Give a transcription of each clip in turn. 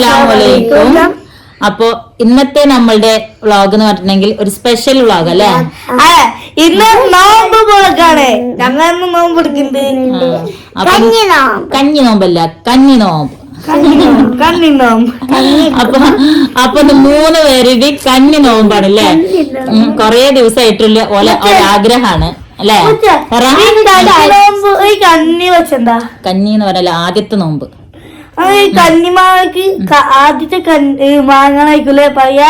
അസ്സലാമലൈക്കും. അപ്പോ ഇന്നത്തെ നമ്മളുടെ വ്ളോഗ് എന്ന് പറഞ്ഞിട്ടുണ്ടെങ്കിൽ ഒരു സ്പെഷ്യൽ വ്ളോഗ് അല്ലേ? ഇന്ന് നോമ്പ് വ്ളോഗാണ്. ഞങ്ങൾ നോമ്പ് എടുക്കുന്നുണ്ട്. കഞ്ഞി നോമ്പല്ല കഞ്ഞി നോമ്പ്. അപ്പൊ അപ്പൊ മൂന്ന് പേരുടെ കഞ്ഞി നോമ്പാണ് അല്ലേ? കൊറേ ദിവസമായിട്ടുള്ള ഓലെ ഒരാഗ്രഹാണ് അല്ലേ? കഞ്ഞി വെച്ചെന്താ? കഞ്ഞി എന്ന് പറഞ്ഞാൽ ആദ്യത്തെ നോമ്പ്. ആ, ഈ കന്നിമാക്ക് ക- ആദ്യത്തെ മാങ്ങണായിക്കൂലേ പറയാ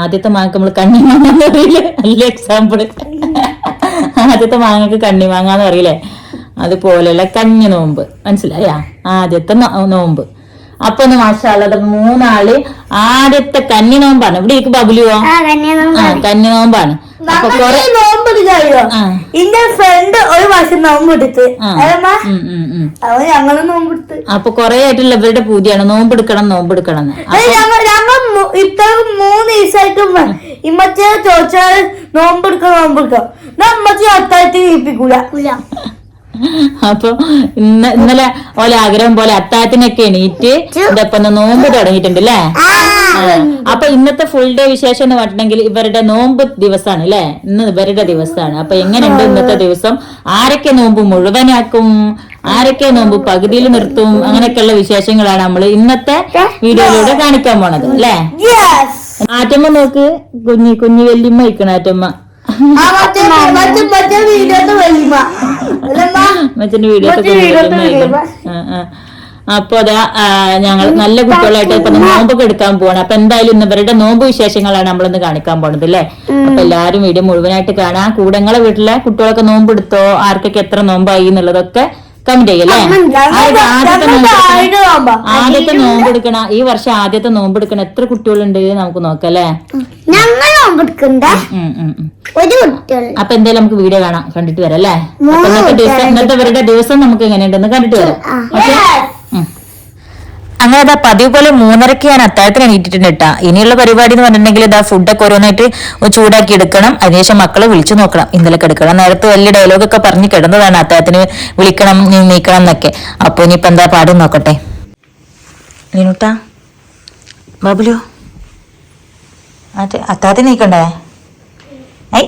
ആദ്യത്തെ മാങ്ങക്ക് നമ്മൾ കണ്ണി മാങ്ങാന്ന് പറയില്ലേ? നല്ല എക്സാമ്പിൾ ആദ്യത്തെ മാങ്ങക്ക് കണ്ണിമാങ്ങാന്ന് പറയില്ലേ? അതുപോലെയുള്ള കഞ്ഞി നോമ്പ്. മനസ്സിലായാ? ആദ്യത്തെ നോമ്പ്. അപ്പൊ ഒന്ന് മാഷാള്ളത് മൂന്നാൾ ആദ്യത്തെ കന്നി നോമ്പാണ്. ഇവിടെ ഇരിക്കും ബബുലുവോ ആ കന്നി നോമ്പാണ്. അപ്പൊ കൊറേ എന്റെ ഫ്രണ്ട് ഒരു മാസം. അവൻ ഞങ്ങൾ അപ്പൊ ആയിട്ടുള്ള ഇവരുടെ പൂജയാണ് നോമ്പെടുക്കണം നോമ്പെടുക്കണം ഞങ്ങൾ ഇത്ര മൂന്ന് ദിവസമായിട്ട് ഇമ്മച്ചെ ചോദിച്ചാൽ നോമ്പ് നോമ്പെടുക്കണം നോമ്പ് എടുക്കാം നമ്മച്ചി അത്താഴത്തിന് ഏൽപ്പിക്കൂല അപ്പൊ ഇന്ന് ഇന്നലെ ഓലെ ആഗ്രഹം പോലെ അത്താഴത്തിനൊക്കെ എണീറ്റ് ഇതൊക്കെ ഒന്ന് നോമ്പ് തുടങ്ങിയിട്ടുണ്ട് അല്ലേ അപ്പൊ ഇന്നത്തെ ഫുൾ ഡേ വിശേഷം എന്ന് പറഞ്ഞിട്ടുണ്ടെങ്കിൽ ഇവരുടെ നോമ്പ് ദിവസമാണ് അല്ലേ? ഇന്ന് ഇവരുടെ ദിവസമാണ് അപ്പൊ എങ്ങനെയുണ്ട് ഇന്നത്തെ ദിവസം? ആരൊക്കെ നോമ്പ് മുഴുവനാക്കും? ആരൊക്കെ നോമ്പ് പകുതിയിൽ നിർത്തും? അങ്ങനെയൊക്കെയുള്ള വിശേഷങ്ങളാണ് നമ്മൾ ഇന്നത്തെ വീഡിയോയിലൂടെ കാണിക്കാൻ പോണത് അല്ലേ? ആറ്റമ്മ നോക്ക്. കുഞ്ഞി കുഞ്ഞി വല്യമ്മ ഇരിക്കണം ആറ്റമ്മ. മച്ചന്റെ. അപ്പൊ അതാ ഞങ്ങൾ നല്ല കുട്ടികളായിട്ട് ഇപ്പൊ നോമ്പൊക്കെ എടുക്കാൻ പോവാണ്. അപ്പൊ എന്തായാലും ഇന്ന് ഇവരുടെ നോമ്പ് വിശേഷങ്ങളാണ് നമ്മളിന്ന് കാണിക്കാൻ പോണത് അല്ലേ അപ്പൊ എല്ലാരും വീഡിയോ മുഴുവനായിട്ട് കാണാം. കൂടെ നിങ്ങളെ വീട്ടിലെ കുട്ടികളൊക്കെ നോമ്പ് എടുത്തോ? ആർക്കൊക്കെ എത്ര നോമ്പായി എന്നുള്ളതൊക്കെ കമന്റ് ചെയ്യല്ലേ ആദ്യത്തെ ആദ്യത്തെ നോമ്പ് എടുക്കണ. ഈ വർഷം ആദ്യത്തെ നോമ്പ് എടുക്കണ എത്ര കുട്ടികളുണ്ട് നമുക്ക് നോക്കല്ലേ അല്ലേ? ഞങ്ങൾ. ഒരു അപ്പൊ എന്തായാലും നമുക്ക് വീഡിയോ കാണാം. കണ്ടിട്ട് വരാം അല്ലേ? ഇന്നത്തെ ദിവസം ഇന്നത്തെ ഇവരുടെ ദിവസം നമുക്ക് എങ്ങനെയുണ്ടെന്ന് കണ്ടിട്ട് വരാം. ഓക്കെ അങ്ങനെ അതാ പതിവ് പോലെ മൂന്നരക്ക് ഞാൻ അത്താഴത്തിന് എണീറ്റിട്ടുണ്ട് കേട്ടാ. ഇനിയുള്ള പരിപാടി എന്ന് പറഞ്ഞിട്ടുണ്ടെങ്കിൽ ഇതാ ഫുഡൊക്കെ ഓരോന്നായിട്ട് ചൂടാക്കി എടുക്കണം. അതിനുശേഷം മക്കളെ വിളിച്ചു നോക്കണം. ഇന്നലെ കിടക്കണം നേരത്തെ വലിയ ഡയലോഗൊക്കെ പറഞ്ഞ് കിടന്നതാണ്. അത്താഴത്തിന് വിളിക്കണം നീക്കണം എന്നൊക്കെ. അപ്പൊ ഇനിയിപ്പോ എന്താ പാടും നോക്കട്ടെ. നീനുട്ടാ ബാബുലു. അതെ നീക്കണ്ടേ ഐ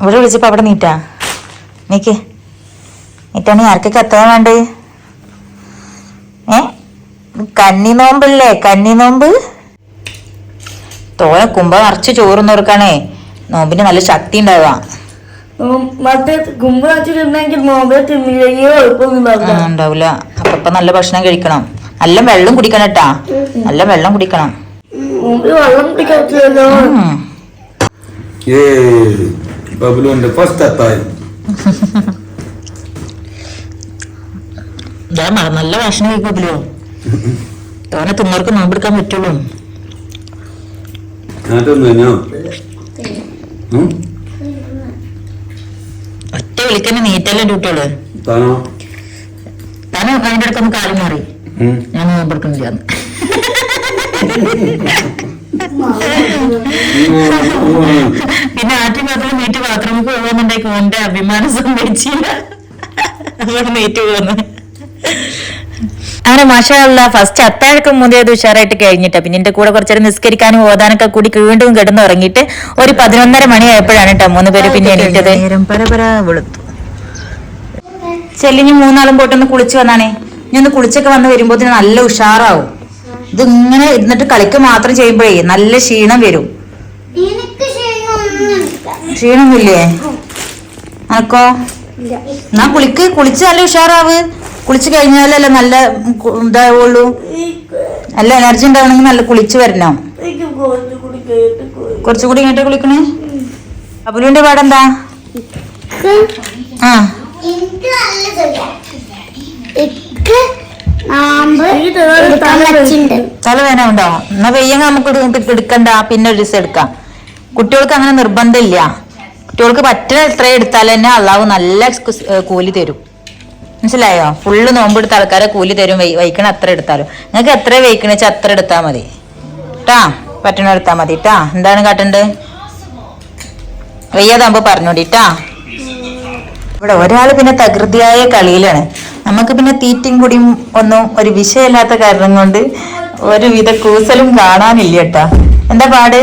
ഇവിടെ വിളിച്ചപ്പോ അവിടെ നീറ്റാ നീക്കേ നീറ്റാണെങ്കിൽ ആർക്കൊക്കെ അത്താഴം വേണ്ടേ? കന്നി നോമ്പല്ലേ കന്നി നോമ്പ് തോനെ കുമ്പ നിറച്ച് ചോറ് നോർക്കാണേ നോമ്പിന് നല്ല ശക്തി ഉണ്ടാവാ ഉണ്ടാവില്ല അപ്പൊ ഇപ്പൊ നല്ല ഭക്ഷണം കഴിക്കണം. നല്ല വെള്ളം കുടിക്കണം കേട്ടാ നല്ല വെള്ളം കുടിക്കണം. വെള്ളം ബബുലുവിന്റെ ഫസ്റ്റ് അത്തായം നല്ല ഭക്ഷണം കഴിക്കത്തില്ലോ തോനെ തിന്നവർക്ക് നോമ്പെടുക്കാൻ പറ്റുള്ളൂ? ഒറ്റ വിളിക്കന്നെ നീറ്റല്ലേ ഡ്യൂട്ടികൾ. താനോ? താനും അതിന്റെ അടുത്ത് നമുക്ക് ആരും മാറി ഞാൻ നോമ്പെടുക്കുന്നില്ല. പിന്നെ ആറ്റി മാത്രം നീറ്റ് ബാത്റൂമിൽ പോകുന്നുണ്ടെങ്കിൽ ഓന്റെ അഭിമാനം സംഭവിച്ചില്ല. അതുകൊണ്ട് നീറ്റ് പോകുന്നു അങ്ങനെ മാഷാള്ള ഫസ്റ്റ് അത്താഴക്കം മുതൽ ഉഷാറായിട്ട് കഴിഞ്ഞിട്ട്. പിന്നെ എന്റെ കൂടെ കുറച്ചേരം നിസ്കരിക്കാനും ഓതാനൊക്കെ കൂടി വീണ്ടും കിടന്ന് ഉറങ്ങിയിട്ട് ഒരു പതിനൊന്നര മണിയായപ്പോഴാണ് കേട്ടോ മൂന്ന് പേര് പിന്നെ എണീറ്റത്. ചെല്ലിഞ്ഞ് മൂന്നാളും പോട്ടൊന്ന് കുളിച്ചു വന്നാണേ. ഇനി ഒന്ന് കുളിച്ചൊക്കെ വന്ന് വരുമ്പോ നല്ല ഉഷാറാവും. ഇത് ഇങ്ങനെ ഇരുന്നിട്ട് കളിക്ക് മാത്രം ചെയ്യുമ്പോഴേ നല്ല ക്ഷീണം വരും. ക്ഷീണമില്ലേ അനക്കോ എന്നാ കുളിക്ക് കുളിച്ച് നല്ല ഉഷാറാവ്. കുളിച്ച് കഴിഞ്ഞാലല്ലേ നല്ല ഇതാവുള്ളൂ? നല്ല എനർജി ഉണ്ടാവണമെങ്കിൽ നല്ല കുളിച്ചു വരണം. കുറച്ചുകൂടി ഇങ്ങോട്ട് കുളിക്കണേ. അബുലുവിന്റെ പാടെന്താ? ആ. തലവേന ഉണ്ടോ? എന്നാ വെയ്യങ്ങ നമുക്ക് എടു- എടുക്കണ്ട. പിന്നെ ഒരു ദിവസം എടുക്കാം. കുട്ടികൾക്ക് അങ്ങനെ നിർബന്ധമില്ല കുട്ടികൾക്ക് പറ്റുന്ന എത്ര എടുത്താൽ തന്നെ അള്ളാഹു നല്ല കൂലി തരും. മനസ്സിലായോ? ഫുള്ള് നോമ്പെടുത്ത ആൾക്കാരെ കൂലി തരും വൈക്കണ അത്ര എടുത്താലും. നിങ്ങൾക്ക് എത്ര വൈക്കണ വെച്ചാൽ അത്ര എടുത്താൽ മതി. ട്ടാ പറ്റണ എടുത്താൽ മതി ട്ടാ. എന്താണ് കാട്ടേണ്ടത് വയ്യാതാകുമ്പോൾ പറഞ്ഞോണ്ടി ട്ടാ. ഇവിടെ ഒരാൾ പിന്നെ തകൃതിയായ കളിയിലാണ്. നമുക്ക് പിന്നെ തീറ്റയും കൂടിയും ഒന്നും ഒരു വിഷയമില്ലാത്ത കാരണം കൊണ്ട് ഒരുവിധ കൂസലും കാണാനില്ല കേട്ടാ എന്താ പാട്?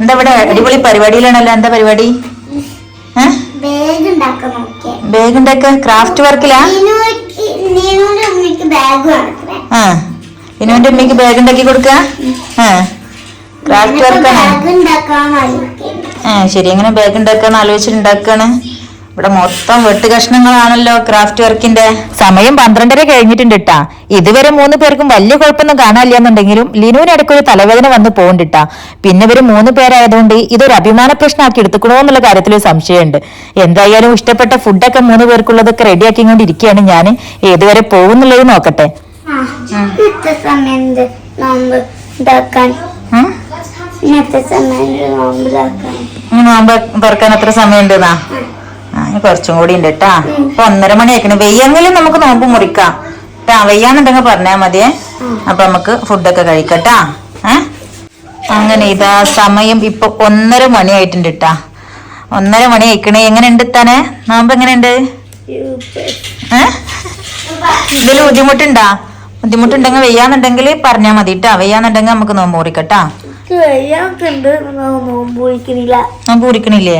എന്താ ഇവിടെ അടിപൊളി പരിപാടിയിലാണല്ലോ എന്താ പരിപാടി? ബാഗ് ഉണ്ടാക്കാൻ ക്രാഫ്റ്റ് വർക്കിലാ ആ. ഇനുവിന്റെ ഉമ്മയ്ക്ക് ബാഗ് ഉണ്ടാക്കി കൊടുക്ക? ആ. ക്രാഫ്റ്റ് വർക്കാണ് ആ ശരി. എങ്ങനെ ബാഗ് ഉണ്ടാക്കാന്ന് ആലോചിച്ചിട്ട് ഉണ്ടാക്കാണ് ഇവിടെ മൊത്തം വെട്ട് കഷ്ണങ്ങളാണല്ലോ ക്രാഫ്റ്റ് വർക്കിന്റെ സമയം പന്ത്രണ്ടര കഴിഞ്ഞിട്ടുണ്ട് ട്ടാ. ഇതുവരെ മൂന്ന് പേർക്കും വലിയ കുഴപ്പമൊന്നും കാണാനില്ല എന്നുണ്ടെങ്കിലും ലിനുവിന് ഒരു തലവേദന വന്ന് പോകണ്ടിട്ടാ പിന്നെ ഇവർ മൂന്ന് പേരായതുകൊണ്ട് ഇതൊരു അഭിമാന പ്രശ്നമാക്കി എടുത്തുക്കണോ എന്നുള്ള കാര്യത്തിൽ ഒരു സംശയമുണ്ട്. എന്തായാലും ഇഷ്ടപ്പെട്ട ഫുഡൊക്കെ മൂന്ന് പേർക്കുള്ളതൊക്കെ റെഡിയാക്കി കൊണ്ടിരിക്കുകയാണ് ഞാൻ ഏതുവരെ പോകുന്നുള്ളത് നോക്കട്ടെ. ഇന്നത്തെ സമയം നോമ്പ്? ഇന്നത്തെ സമയം നോമ്പ് തുറക്കാൻ. എത്ര സമയം ഇനി കുറച്ചും കൂടി ഉണ്ട് കേട്ടാ അപ്പൊ ഒന്നര മണി ആക്കണേ വെയ്യെങ്കിലും നമുക്ക് നോമ്പ് മുറിക്കാം. കേട്ടാ വെയ്യാന്നുണ്ടെങ്കിൽ പറഞ്ഞാ മതിയേ. അപ്പൊ നമുക്ക് ഫുഡൊക്കെ കഴിക്കട്ടാ. ഏ? അങ്ങനെ ഇതാ സമയം ഇപ്പൊ ഒന്നര മണി ആയിട്ടുണ്ട് ട്ടാ. ഒന്നര മണി ആയിക്കണേ എങ്ങനെ ഉണ്ട് തന്നെ നോമ്പ് എങ്ങനെയുണ്ട്? ഏ? ഇതിൽ ബുദ്ധിമുട്ടുണ്ടാ? ബുദ്ധിമുട്ടുണ്ടെങ്കിൽ വെയ്യാന്നുണ്ടെങ്കിൽ പറഞ്ഞാ മതി കേട്ടാ വെയ്യാന്നുണ്ടെങ്കിൽ നമുക്ക് നോമ്പ് മുറിക്കട്ടാ. നോമ്പ് മുറിക്കണില്ലേ?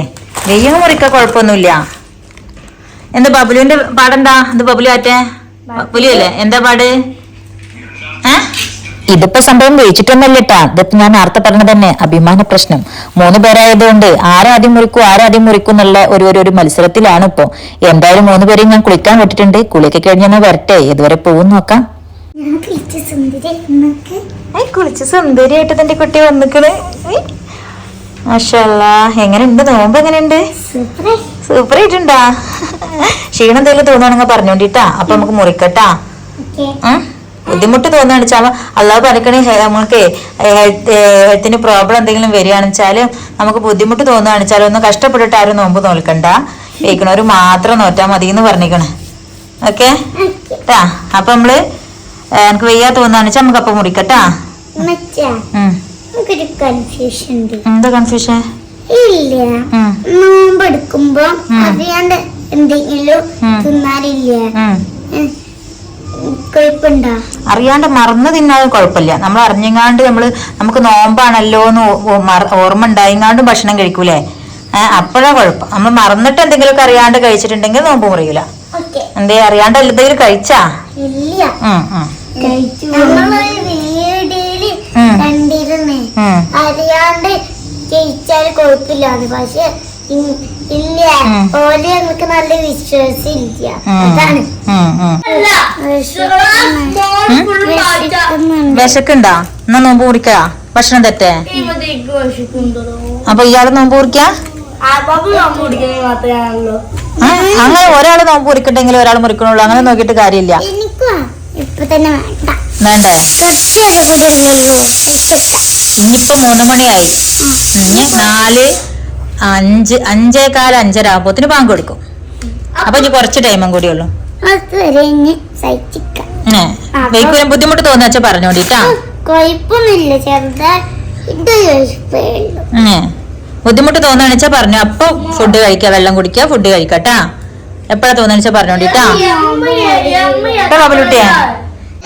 വെയ്യം മുറിക്ക കുഴപ്പമൊന്നുമില്ല എന്താ ബബുലുവിന്റെ പാടെന്താ? എന്ത് ബബുലു ആറ്റേ? ബബുലു അല്ലേ എന്താ പാട്? ഏ? ഇതിപ്പോ സംഭവം വെച്ചിട്ടൊന്നല്ലട്ടാ ഇതിപ്പോ ഞാൻ നേരത്തെ പറഞ്ഞ തന്നെ അഭിമാന പ്രശ്നം. മൂന്ന് പേരായതുകൊണ്ട് ആരാദ്യം മുറിക്കും ആരാദ്യം മുറിക്കും എന്നുള്ള ഒരു ഒരു ഒരു മത്സരത്തിലാണ് ഇപ്പോ. എന്തായാലും മൂന്ന് പേരെയും ഞാൻ കുളിക്കാൻ വിട്ടിട്ടുണ്ട്. കുളിയൊക്കെ കഴിഞ്ഞ വരട്ടെ. ഇതുവരെ പോകും നോക്കാം. സുന്ദരി ആയിട്ട് ഏയ് കുളിച്ച് സുന്ദരിയായിട്ട് തന്റെ കുട്ടി വന്നിക്കണ്. എങ്ങനെയുണ്ട്? നോമ്പ് എങ്ങനെയുണ്ട്? സൂപ്പർ ആയിട്ടുണ്ടാ ക്ഷീണം എന്തെങ്കിലും തോന്നുകയാണെങ്കിൽ പറഞ്ഞോണ്ടിട്ടാ അപ്പൊ നമുക്ക് മുറിക്കട്ടാ. ബുദ്ധിമുട്ട് തോന്നുകയാണ് വെച്ചാൽ അള്ളാഹ് പറയണേ നമുക്ക് ഹെൽത്ത് ഹെൽത്തിന് പ്രോബ്ലം എന്തെങ്കിലും വരികയാണെന്ന് വെച്ചാൽ നമുക്ക് ബുദ്ധിമുട്ട് തോന്നുകയാണെന്ന് വെച്ചാൽ ഒന്ന് കഷ്ടപ്പെട്ടിട്ട് ആരും നോമ്പ് നോൽക്കണ്ട. ഒരു മാത്രം നോറ്റാ മതി എന്ന് പറഞ്ഞിക്കണ് ഓക്കെ. ട്ടാ അപ്പൊ നമ്മൾ എനിക്ക് വയ്യാ തോന്നുകയാണെന്ന് വെച്ചാൽ നമുക്ക് അപ്പൊ മുറിക്കട്ടാ. ഉം. നമുക്കൊരു കൺഫ്യൂഷൻ ഉണ്ട്. എന്താ കൺഫ്യൂഷൻ ഇല്ല. ഉം. നോമ്പ് എടുക്കുമ്പോ അറിയാണ്ട് എന്തെങ്കിലും. തിന്നാലില്ല? അറിയാണ്ട് മറന്നു തിന്നാലും കുഴപ്പമില്ല. നമ്മൾ അറിഞ്ഞെങ്ങാണ്ട് നമ്മൾ നമുക്ക് നോമ്പാണല്ലോ എന്ന് ഓർമ്മ ഉണ്ടായിങ്ങാണ്ടും ഭക്ഷണം കഴിക്കൂലേ? ഏഹ് അപ്പോഴാ കുഴപ്പം. നമ്മൾ മറന്നിട്ട് എന്തെങ്കിലുമൊക്കെ അറിയാണ്ട് കഴിച്ചിട്ടുണ്ടെങ്കിൽ നോമ്പ് മുറിയൂല. ഓക്കെ. എന്തേ അറിയാണ്ട് എന്തെങ്കിലും കഴിച്ചാ? ഇല്ല. അറിയാണ്ട് ജയിച്ചാൽ കുഴപ്പമില്ലാന്ന് പക്ഷെ ഇല്ല. ഓൽ നമുക്ക് നല്ല വിശ്വാസം ഇല്ല. അതാണ്. വിശക്കുണ്ടാ? എന്നാ നോമ്പ് മുറിക്കാ ഭക്ഷണം തെറ്റേ? അപ്പൊ ഇയാൾ നോമ്പ് കുറിക്കാ? അങ്ങനെ ഒരാൾ നോമ്പ് കുറിക്കട്ടെങ്കിൽ ഒരാൾ മുറിക്കണുള്ളൂ. അങ്ങനെ നോക്കിയിട്ട് കാര്യമില്ല. എനിക്കും ഇപ്പൊ തന്നെ വേണ്ട. വേണ്ടേ? കുറച്ചേ കൂടി ഉള്ളൂ ഇനിയിപ്പോ മൂന്ന് മണിയായി. ഇനി നാല് അഞ്ച് അഞ്ചേകാല അഞ്ചര ആകുമ്പോത്തിന് ബാങ്ക് കൊടുക്കും. അപ്പൊ ഇനി കുറച്ച് ടൈമും കൂടി ഉള്ളൂ. അതുവരെ ഇനി സഹിച്ചിക്കാം ഏ വെയ്ക്കൂരം ബുദ്ധിമുട്ട് തോന്നുന്ന വെച്ചാ പറഞ്ഞോണ്ടിട്ടാ? ബുദ്ധിമുട്ട് തോന്നുകയാണെന്ന് വെച്ചാ പറഞ്ഞു. അപ്പൊ ഫുഡ് കഴിക്കുക വെള്ളം കുടിക്കുക ഫുഡ് കഴിക്കട്ടാ. എപ്പോഴാ വെച്ചാ പറഞ്ഞോണ്ടിട്ടാ?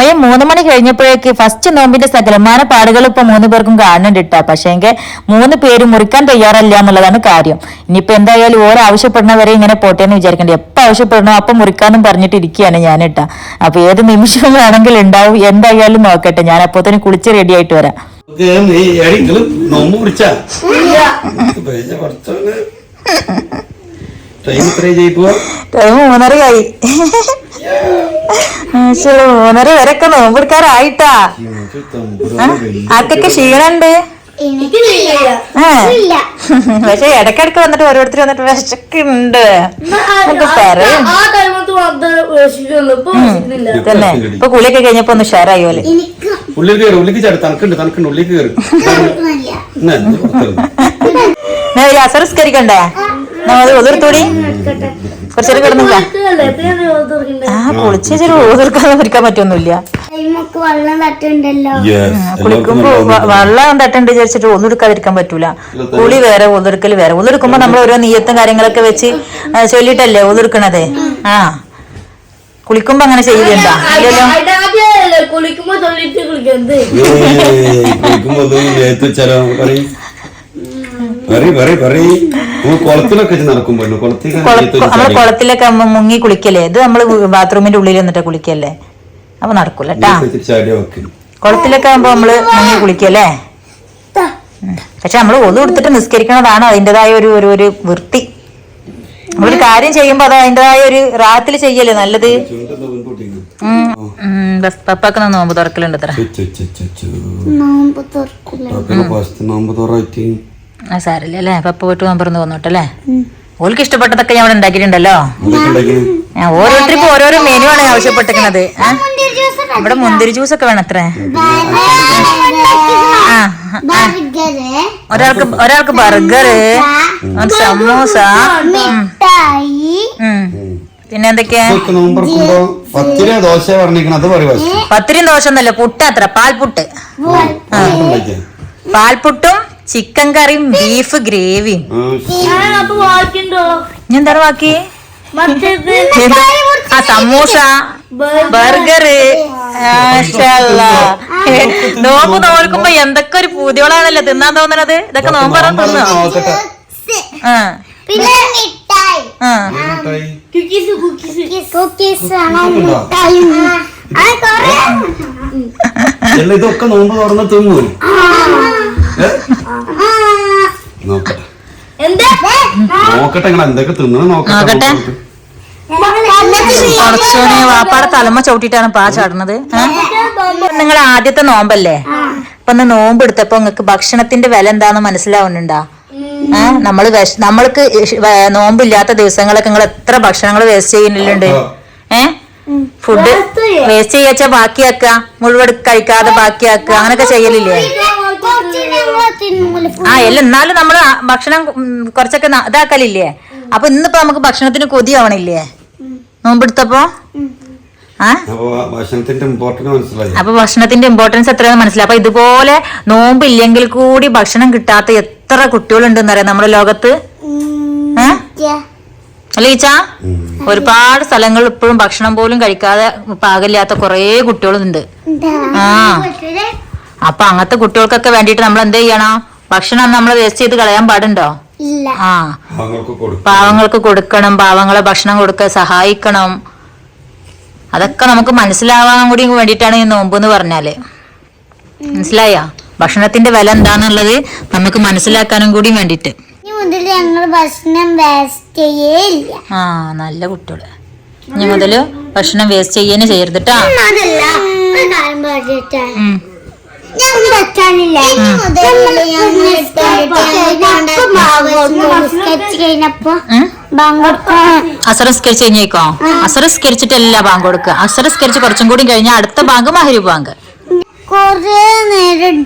സമയം മൂന്ന് മണി കഴിഞ്ഞപ്പോഴേക്ക് ഫസ്റ്റ് നോമ്പിന്റെ സകലമാന പാടുകൾ ഇപ്പൊ മൂന്ന് പേർക്കും കാണുന്നുണ്ട് പക്ഷേ പക്ഷേങ്കിൽ മൂന്ന് പേര് മുറിക്കാൻ തയ്യാറല്ല എന്നുള്ളതാണ് കാര്യം. ഇനിയിപ്പോ എന്തായാലും ഓരോ ആവശ്യപ്പെടുന്നവരെ ഇങ്ങനെ പോട്ടെ എന്ന് വിചാരിക്കണ്ടേ. എപ്പോ ആവശ്യപ്പെടണോ അപ്പൊ മുറിക്കാന്നും പറഞ്ഞിട്ട് ഇരിക്കുകയാണ് ഞാൻ കേട്ടോ അപ്പൊ ഏത് നിമിഷം വേണമെങ്കിലും ഉണ്ടാവും. എന്തായാലും നോക്കട്ടെ. ഞാൻ അപ്പോ തന്നെ കുളിച്ച് റെഡി ആയിട്ട് വരാം. നോമ്പ് കുറിച്ചാ ടൈം മൂന്നരയായി. മൂന്നര വരൊക്കെ നോമ്പെടുക്കാറായിട്ടാ ആർക്കൊക്കെ ക്ഷീണുണ്ട്? പക്ഷെ ഇടക്കിടക്ക് വന്നിട്ട് ഓരോരുത്തർ വന്നിട്ട് വിശക്കുണ്ട് തന്നെ ഇപ്പൊ കുളിയൊക്കെ കഴിഞ്ഞപ്പോ ഒന്ന് ഉഷാറായി പോലെ ഉള്ളിൽ കയറി ഉള്ളിക്ക് ചാടി തണക്കുണ്ട് തണക്കുണ്ട് ഉള്ളിലേക്ക് കയറി കുഴപ്പമില്ല ഒതിർത്തൂടി കുറച്ചേരം കിടന്നില്ല. ആ കുളിച്ച് പറ്റൊന്നുമില്ല. വെള്ളം. കുളിക്കുമ്പോ തട്ടുണ്ട് വിചാരിച്ചിട്ട് ഒന്നെടുക്കാതിരിക്കാൻ പറ്റൂല. കുളി വേറെ ഒന്നെടുക്കൽ വേറെ. ഒന്നെടുക്കുമ്പോ നമ്മൾ ഓരോ നീയത്തും കാര്യങ്ങളൊക്കെ വെച്ച് ആ, ചൊല്ലിട്ടല്ലേ ഒന്നെടുക്കണത് ആ. കുളിക്കുമ്പോ അങ്ങനെ ചെയ്യലുണ്ടോ? കുളിക്കുമ്പോ കുളത്തിലൊക്കെ നടക്കുമ്പോ നമ്മൾ കുളത്തിലൊക്കെ മുങ്ങി കുളിക്കല്ലേ? ഇത് നമ്മൾ ബാത്റൂമിന്റെ ഉള്ളിൽ നിന്നിട്ട് കുളിക്കല്ലേ? അപ്പൊ നടക്കൂല കുളത്തിലൊക്കെ ആകുമ്പോ നമ്മൾ മുങ്ങി കുളിക്കല്ലേ. പക്ഷെ നമ്മൾ ഒതു കൊടുത്തിട്ട് നിസ്കരിക്കണതാണ് അതിന്റെതായ ഒരു ഒരു ഒരു വൃത്തി? നമ്മളൊരു കാര്യം ചെയ്യുമ്പോ അത് അതിന്റെതായ ഒരു റാത്തിൽ ചെയ്യല്ലേ നല്ലത്? പപ്പാക്ക് നോമ്പ് തുറക്കലുണ്ട്. നോമ്പ് തുറക്കില്ല. ആ സാരില്ല അല്ലേ? പപ്പ പോയിട്ട് പോകാൻ പറഞ്ഞു പോന്നോട്ടല്ലേ ഓൾക്ക് ഇഷ്ടപ്പെട്ടതൊക്കെ ഞാൻ ഉണ്ടാക്കിയിട്ടുണ്ടല്ലോ? ഞാൻ ഓരോരുത്തർക്കും ഓരോരോ മെനു ആണ് ആവശ്യപ്പെട്ടിരിക്കുന്നത്. ഇവിടെ മുന്തിരി ജ്യൂസ് ഒക്കെ വേണം അത്രേ. ഒരാൾക്ക് ഒരാൾക്ക് ബർഗർ സമൂസ പിന്നെന്തൊക്കെയാ. പിന്നെ എന്തൊക്കെയാ? പത്തിരിയും ദോശ ഒന്നല്ല പുട്ട് അത്ര പാൽപുട്ട്. പാൽപുട്ടും ചിക്കൻ കറിയും ബീഫ് ഗ്രേവിയും ഞാൻ എന്താണ് ബാക്കി ആ സമൂസ ബർഗർ നോമ്പ് നോൽക്കുമ്പോ എന്തൊക്കെ ഒരു പൂതിയോളാണല്ലോ തിന്നാൻ തോന്നണത്? ഇതൊക്കെ നോമ്പ് തിന്നോ ആ. പിന്നെ ഇതൊക്കെ നോമ്പ് തുറന്ന് തിന്നു ഏ? നോക്കട്ടെ. എന്താ? നോക്കട്ടെ നിങ്ങൾ എന്തൊക്കെ തിന്നണം നോക്കട്ടെ. കുറച്ചോനെ വാപ്പാടെ തലമ ചവിട്ടിട്ടാണ് പാ ചാടുന്നത്. നിങ്ങൾ ആദ്യത്തെ നോമ്പല്ലേ? അപ്പൊ ഒന്ന് നോമ്പ് എടുത്തപ്പോ നിങ്ങക്ക് ഭക്ഷണത്തിന്റെ വില എന്താന്ന് മനസ്സിലാവുന്നുണ്ടാ? ഏഹ് നമ്മൾ വിഷ നമ്മൾക്ക് നോമ്പില്ലാത്ത ദിവസങ്ങളൊക്കെ നിങ്ങൾ എത്ര ഭക്ഷണങ്ങൾ വേസ്റ്റ് ചെയ്യുന്നില്ലണ്ട് ഏഹ് ഫുഡ് വേസ്റ്റ് ചെയ്യാച്ച ബാക്കിയാക്ക. മുഴുവൻ കഴിക്കാതെ ബാക്കിയാക്കുക അങ്ങനൊക്കെ ചെയ്യലില്ലേ? ആ അല്ല എന്നാലും നമ്മൾ ഭക്ഷണം കുറച്ചൊക്കെ ഇതാക്കലില്ലേ? അപ്പൊ ഇന്നിപ്പോ നമുക്ക് ഭക്ഷണത്തിന് കൊതിയാവണില്ലേ നോമ്പെടുത്തപ്പോ? ആ? അപ്പൊ ഭക്ഷണത്തിന്റെ ഇമ്പോർട്ടൻസ് എത്രയാണെന്ന് മനസ്സിലായി. അപ്പൊ ഇതുപോലെ നോമ്പ് ഇല്ലെങ്കിൽ കൂടി ഭക്ഷണം കിട്ടാത്ത എത്ര കുട്ടികളുണ്ട് അറിയാം നമ്മുടെ ലോകത്ത്? ഏ? അല്ല ഈച്ചാ? ഒരുപാട് സ്ഥലങ്ങൾ ഇപ്പോഴും ഭക്ഷണം പോലും കഴിക്കാതെ പാകില്ലാത്ത കുറേ കുട്ടികളുണ്ട്. ആ. അപ്പൊ അങ്ങനത്തെ കുട്ടികൾക്കൊക്കെ വേണ്ടിയിട്ട് നമ്മൾ എന്ത് ചെയ്യണം? ഭക്ഷണം നമ്മൾ വേസ്റ്റ് ചെയ്ത് കളയാൻ പാടുണ്ടോ? ഇല്ല. ആ. പാവങ്ങൾക്ക് കൊടുക്കണം. പാവങ്ങളെ ഭക്ഷണം കൊടുക്ക സഹായിക്കണം. അതൊക്കെ നമുക്ക് മനസ്സിലാവാൻ കൂടി വേണ്ടിയിട്ടാണ് ഈ നോമ്പ് എന്ന് പറഞ്ഞാൽ. മനസ്സിലായോ? ഭക്ഷണത്തിന്റെ വില എന്താണെന്നുള്ളത് നമുക്ക് മനസ്സിലാക്കാനും കൂടി വേണ്ടിട്ട് ആ നല്ല കുട്ടികൾ. ഇനി മുതൽ ഭക്ഷണം വേസ്റ്റ് ചെയ്യാനും ചെയ്യരുത് കേട്ടാ അസറസ്കരിച്ച് കഴിഞ്ഞേക്കോ? അസറസ്കരിച്ചിട്ടല്ല ബാങ്ക് കൊടുക്കുക. അസറസ്കരിച്ച് കുറച്ചും കൂടി കഴിഞ്ഞാൽ അടുത്ത ബാങ്ക് മഹരി ബാങ്ക്. കൊറേ നേരം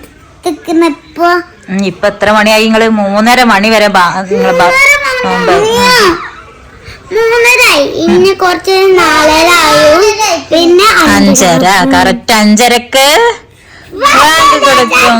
ഇപ്പൊ എത്ര മണിയായി നിങ്ങൾ മൂന്നര മണി വരെ. മൂന്നരായി. ഇനി കുറച്ച് നാലരായും പിന്നെ അഞ്ചര. കറക്റ്റ് അഞ്ചരക്ക് ബാങ്ക് കൊടുക്കും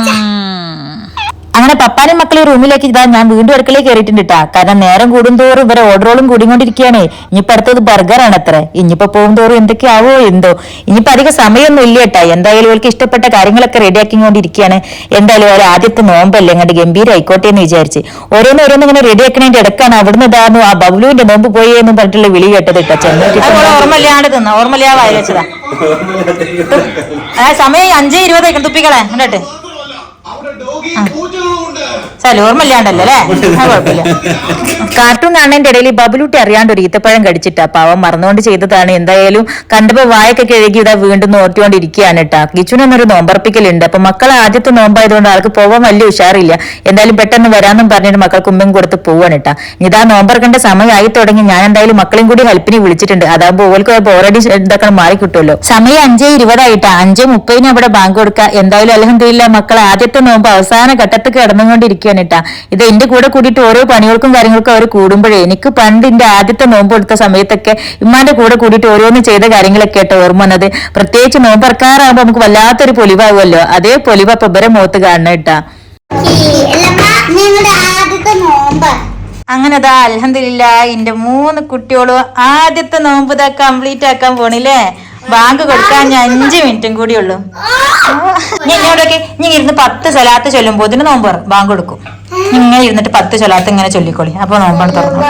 അങ്ങനെ പപ്പാനും മക്കളെ റൂമിലേക്ക് ഇതാ ഞാൻ വീണ്ടും അടുക്കളയിൽ കയറിയിട്ടുണ്ട് കേട്ടാ കാരണം നേരം കൂടുന്തോറും ഇവരെ ഓർഡറോളും കൂടിക്കൊണ്ടിരിക്കുകയാണ്. ഇനിയിപ്പോ അടുത്തത് ബർഗറാണ് അത്ര ഇനിയിപ്പോ പോകുന്തോറും എന്തൊക്കെയാവോ എന്തോ. ഇനിയിപ്പോ അധികം സമയമൊന്നും ഇല്ല കേട്ടാ എന്തായാലും ഇവർക്ക് ഇഷ്ടപ്പെട്ട കാര്യങ്ങളൊക്കെ റെഡിയാക്കിക്കൊണ്ടിരിക്കുകയാണ് എന്തായാലും ഒരു ആദ്യത്തെ നോമ്പല്ലേ അങ്ങോട്ട് ഗംഭീര ആയിക്കോട്ടെ എന്ന് വിചാരിച്ച്. ഓരോന്ന് ഓരോന്ന് ഇങ്ങനെ റെഡിയാക്കണതിന്റെ ഇടക്കാണ് അവിടുന്ന് ഇതാന്നു ആ ബബ്ലുവിന്റെ നോമ്പ് പോയേ എന്ന് പറഞ്ഞിട്ടുള്ള വിളി കേട്ടത് കേട്ടാ ചെന്നിട്ട് ഓർമ്മയില്ലാണ്ട് തിന്ന. ഓർമ്മയില്ലാ വായി വെച്ചതാ. സമയം അഞ്ചേ ഇരുപതായിട്ട് തുപ്പിക്കളെ എന്നിട്ട് ചല ഓർമ്മയില്ലാണ്ടല്ലോ അല്ലേ ആ കുഴപ്പമില്ല. കാർട്ടൂൺ കാണുന്നതിന്റെ ഇടയിൽ ബബുലൂട്ടി അറിയാണ്ട് ഒരു ഈത്തപ്പഴം കടിച്ചിട്ടാ. പാവം മറന്നുകൊണ്ട് ചെയ്തതാണ്. എന്തായാലും കണ്ടപ്പോ വായൊക്കെ കിഴകി ഇതാ വീണ്ടും നോർത്തിക്കൊണ്ടിരിക്കുകയാണ് കേട്ടാ കിച്ചുനൊന്നൊരു നോമ്പർപ്പിക്കലുണ്ട് അപ്പൊ മക്കൾ ആദ്യത്തെ നോമ്പായതുകൊണ്ട് ആൾക്ക് പോവാൻ വലിയ ഉഷാറില്ല. എന്തായാലും പെട്ടെന്ന് വരാന്നും പറഞ്ഞിട്ട് മക്കൾക്ക് ഉമ്മയും കൊടുത്ത് പോവാണ് കേട്ടാ ഇതാ നോമ്പറക്കേണ്ട സമയമായി തുടങ്ങി. ഞാൻ എന്തായാലും മക്കളെയും കൂടി ഹെൽപ്പിന് വിളിച്ചിട്ടുണ്ട്. അതാകുമ്പോൾ ഓൾക്ക് ഓൾറെഡി ഇതൊക്കെ മാറി കിട്ടുമല്ലോ സമയം അഞ്ചേ ഇരുപതായിട്ടാ. അഞ്ചേ മുപ്പതിന് അവിടെ ബാങ്ക് കൊടുക്കുക എന്തായാലും അലഹദില്ല മക്കൾ ആദ്യത്തെ നോമ്പ് നോമ്പ് അവസാന ഘട്ടത്തിൽ കിടന്നുകൊണ്ടിരിക്കുകയാണ് കേട്ടാ ഇത് എന്റെ കൂടെ കൂടിയിട്ട് ഓരോ പണികൾക്കും കാര്യങ്ങൾക്കും അവർ കൂടുമ്പോഴേ എനിക്ക് പണ്ട് എന്റെ ആദ്യത്തെ നോമ്പ് എടുത്ത സമയത്തൊക്കെ ഇമ്മാന്റെ കൂടെ കൂടിയിട്ട് ഓരോന്ന് ചെയ്ത കാര്യങ്ങളൊക്കെ ആയിട്ട് ഓർമ്മ വന്നത്. പ്രത്യേകിച്ച് നോമ്പ് ഇറക്കാറാകുമ്പോ നമുക്ക് വല്ലാത്തൊരു പൊലിവാകുമല്ലോ. അതേ പൊലിവ അപ്പൊ ഇവരെ മുഖത്ത് കാണണം കേട്ടാ. അങ്ങനെ അൽഹംദുലില്ല എന്റെ മൂന്ന് കുട്ടികളും ആദ്യത്തെ നോമ്പ് ഇതാ കംപ്ലീറ്റ് ആക്കാൻ പോണില്ലേ? ബാങ്ക് കൊടുക്കാൻ ഞാൻ അഞ്ച് മിനിറ്റും കൂടി ഉള്ളു. ഞാൻ ഇങ്ങോട്ടൊക്കെ ഇനി ഇരുന്ന് പത്ത് സ്വലാത്ത് ചൊല്ലുമ്പോ ഇതിന് നോമ്പ് പറ ബാങ്ക് കൊടുക്കും. ഇങ്ങനെ ഇരുന്നിട്ട് പത്ത് സ്വലാത്ത് ഇങ്ങനെ ചൊല്ലിക്കോളി. അപ്പൊ നോമ്പാണ് തുറന്നു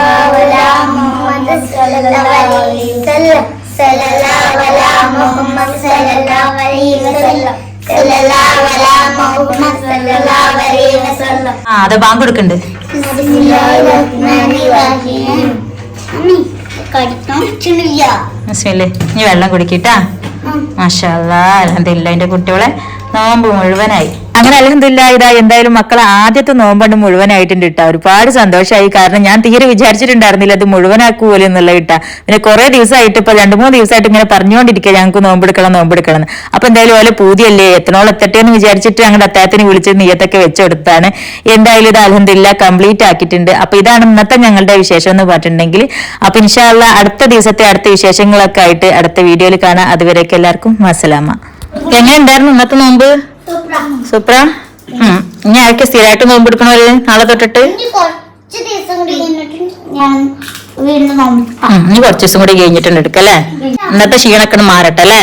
ആ അത് ബാങ്ക് കൊടുക്കുന്നുണ്ട് റഹീം. കടിക്കാൻ പറ്റുന്നില്ല. മുസ്ലില്ലേ ഇനി വെള്ളം കുടിക്കിട്ടാ മാഷാ അലഹദില്ല എന്റെ കുട്ടികളെ നോമ്പ് മുഴുവനായി. അങ്ങനെ അലഹദില്ല ഇതാ എന്തായാലും മക്കളെ ആദ്യത്തെ നോമ്പണ്ട് മുഴുവനായിട്ടുണ്ട് ഇട്ട ഒരുപാട് സന്തോഷമായി കാരണം ഞാൻ തീരെ വിചാരിച്ചിട്ടുണ്ടായിരുന്നില്ല അത് മുഴുവനാക്കുമല്ലോ എന്നുള്ള ഇട്ട പിന്നെ കുറെ ദിവസമായിട്ട് ഇപ്പൊ രണ്ടു മൂന്ന് ദിവസമായിട്ട് ഇങ്ങനെ പറഞ്ഞുകൊണ്ടിരിക്കുക ഞങ്ങൾക്ക് നോമ്പെടുക്കണം നോമ്പെടുക്കണം എന്ന്. അപ്പൊ എന്തായാലും ഓലെ പൂതിയല്ലേ എത്തനോളം എത്തട്ടെ എന്ന് വിചാരിച്ചിട്ട് ഞങ്ങളുടെ അത്തായത്തിന് വിളിച്ച് നീയത്തൊക്കെ വെച്ചെടുത്താണ്. എന്തായാലും ഇത് അലഹദില്ല കംപ്ലീറ്റ് ആക്കിയിട്ടുണ്ട്. അപ്പൊ ഇതാണ് ഇന്നത്തെ ഞങ്ങളുടെ വിശേഷം എന്ന് പറഞ്ഞിട്ടുണ്ടെങ്കിൽ. അപ്പൊ ഇൻഷാല്ല അടുത്ത ദിവസത്തെ അടുത്ത വിശേഷങ്ങളൊക്കെ ആയിട്ട് അടുത്ത വീഡിയോയിൽ കാണാം. അതുവരേക്ക് എല്ലാവർക്കും മസലാമ എങ്ങനെ ഉണ്ടായിരുന്നു ഇന്നത്തെ നോമ്പ്? സൂപ്ര. ഇനി ആർക്ക് സ്ഥിരമായിട്ട് നോമ്പ് എടുക്കണവര് നാളെ തൊട്ടിട്ട്? ഇനി കുറച്ച് ദിവസം കൂടി കഴിഞ്ഞിട്ടുണ്ട് എടുക്കല്ലേ ഇന്നത്തെ ക്ഷീണൊക്കെ മാറട്ടെ അല്ലേ?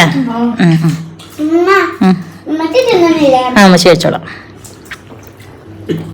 അമ്മ ചോദിച്ചോളാം